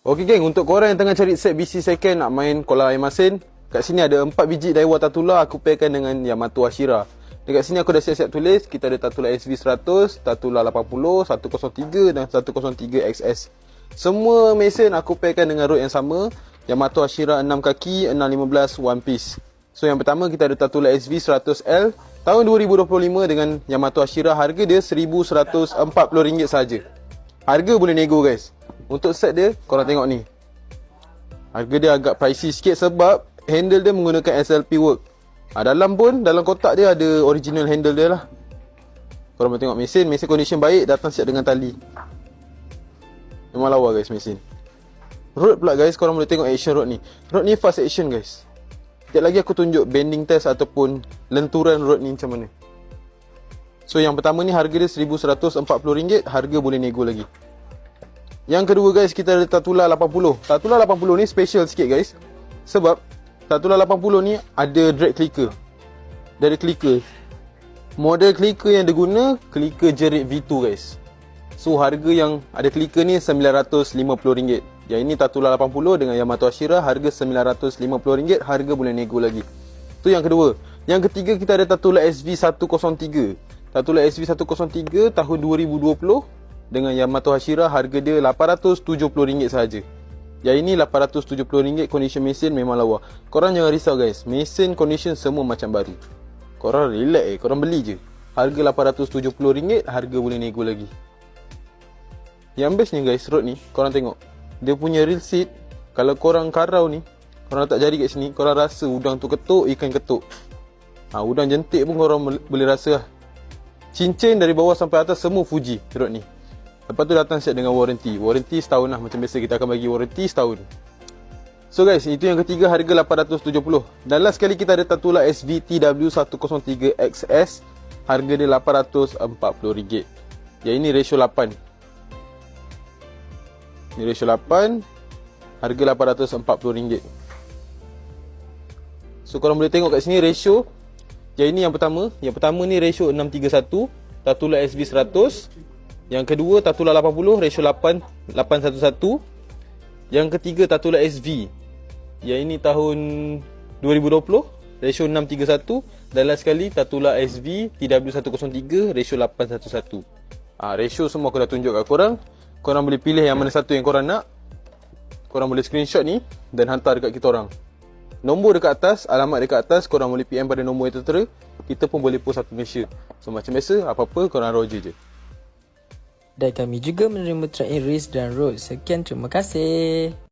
Okey geng, untuk korang yang tengah cari set BC second nak main kolam air masin, kat sini ada 4 biji Daiwa Tatula aku pairkan dengan Yamato Ashira. Dekat sini aku dah siap-siap tulis, kita ada Tatula SV100, Tatula 80, 103 dan 103 XS. Semua mesin aku pairkan dengan rod yang sama, Yamato Ashira 6 kaki, 615 one piece. So yang pertama kita ada Tatula SV100L tahun 2025 dengan Yamato Ashira harga dia RM1140 saja. Harga boleh nego guys. Untuk set dia, korang tengok ni. Harga dia agak pricey sikit sebab handle dia menggunakan SLP work. Ha, dalam pun, dalam kotak dia ada original handle dia lah. Korang boleh tengok mesin, mesin condition baik, datang siap dengan tali. Memang lawa guys mesin. Road pula guys, korang boleh tengok action road ni. Road ni fast action guys. Sekejap lagi aku tunjuk bending test ataupun lenturan road ni macam mana. So yang pertama ni harga dia RM1140, harga boleh nego lagi. Yang kedua guys, kita ada Tatula 80. Tatula 80 ni special sikit guys. Sebab Tatula 80 ni ada drag clicker. Dia ada clicker. Model clicker yang dia guna, clicker jerit V2 guys. So harga yang ada clicker ni RM950. Yang ini Tatula 80 dengan Yamato Ashira harga RM950, harga boleh nego lagi. Tu yang kedua. Yang ketiga kita ada Tatula SV103. Tatula SV103 tahun 2020 dengan Yamato Hashira harga dia RM870 saja. Yang ini RM870 condition mesin memang lawa. Korang jangan risau guys. Mesin condition semua macam baru. Korang relax eh. Korang beli je. Harga RM870, harga boleh nego lagi. Yang best ni guys, road ni. Korang tengok. Dia punya real seat. Kalau korang karau ni. Korang letak jari kat sini. Korang rasa udang tu ketuk, ikan ketuk. Ha, udang jentik pun korang boleh rasa lah. Cincin dari bawah sampai atas semua Fuji road ni. Lepas tu datang siap dengan warranty. Warranty setahun lah. Macam biasa kita akan bagi warranty setahun. So guys, itu yang ketiga harga 870. Dan last sekali kita ada Tatula SVTW103XS. Harga dia RM840. Yang ini ratio 8. Ini ratio 8. Harga RM840. So korang boleh tengok kat sini ratio. Yang ini yang pertama. Yang pertama ni ratio 631. Tatula SV100. Yang kedua Tatula 80 ratio 8 811. Yang ketiga Tatula SV. Yang ini tahun 2020 ratio 631 dan last sekali Tatula SV TW103 ratio 811. Ah ha, ratio semua aku dah tunjuk kat korang. Korang boleh pilih yang mana satu yang korang nak. Korang boleh screenshot ni dan hantar dekat kita orang. Nombor dekat atas, alamat dekat atas, korang boleh PM pada nombor yang tertera. Kita pun boleh post satu Malaysia. So macam biasa, apa-apa korang roger je. Dan kami juga menerima track race dan road. Sekian terima kasih.